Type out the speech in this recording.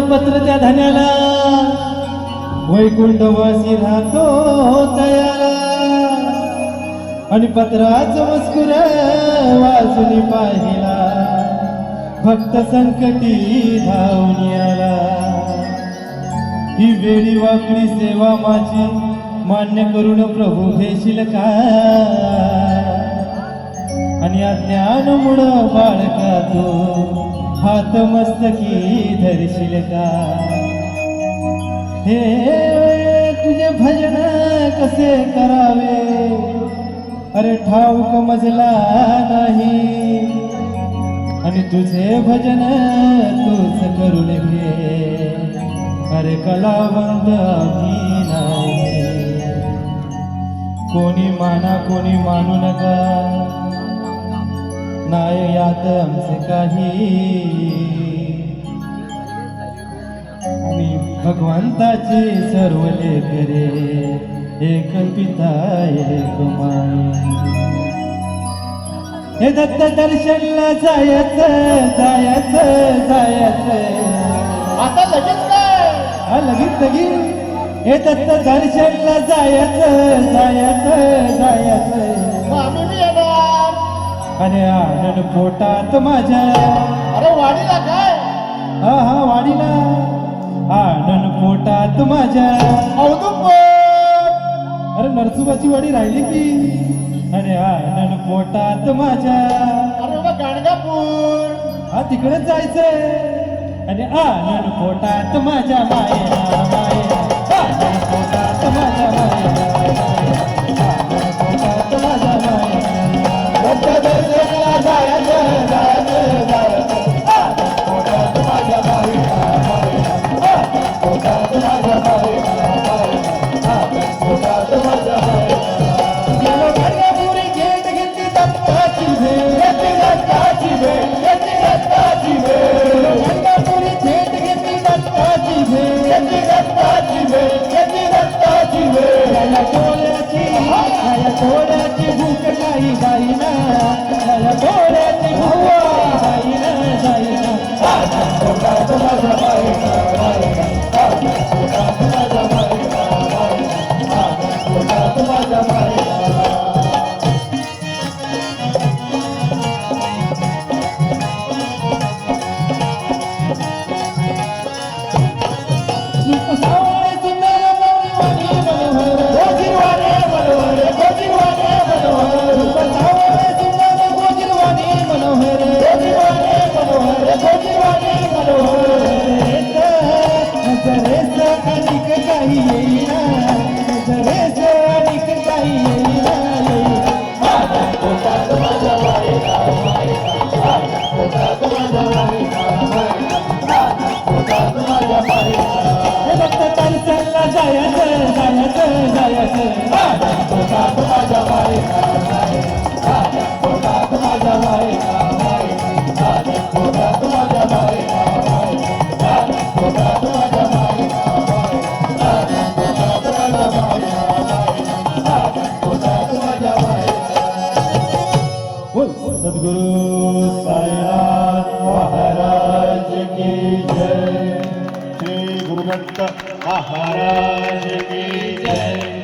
पत्र त्या धन्याला. वैकुंठवासी राहतो तयाला आणि पत्राच मस्कुर वाचून पाहिला. भक्त संकटी धावून आला ही वेळी वाकडी सेवा माझी मान्य करून प्रभू घेशील का? आणि अज्ञान मुळ बाळका तू हात मस्तकी धरशील का? हे तुझे भजन कसे करावे? अरे ठाऊक मजला नाही. आणि तुझे भजन तूच करून घे. अरे कलावंत आम्ही नाही. कोणी माना कोणी मानू नका. नाही यात आमचे काही. आणि भगवंताचे सर्व लेकरे एक पिता एक माई. हे दत्त दर्शनला जायचं जायचं जायचं. आता लगेच काय? हा लगीन लगीन हे दत्त दर्शनला जायचं जायचं जायचं. आणि आनंद पोटात माझ्या. अरे वाडीला काय? हा हा वाडीला. आनंद पोटात माझ्या. अरे नरसुबाची वाडी राहिली की? आणि आनंद पोटात माझ्या. अरे बाबा गाणगापूर. हा तिकडे जायचंय. आणि आनंद पोटात माझ्या मायेला मायेला. চলে बोल. सद्गुरु साईनाथ महाराज की जय. श्री गुरुदत्त महाराज की जय.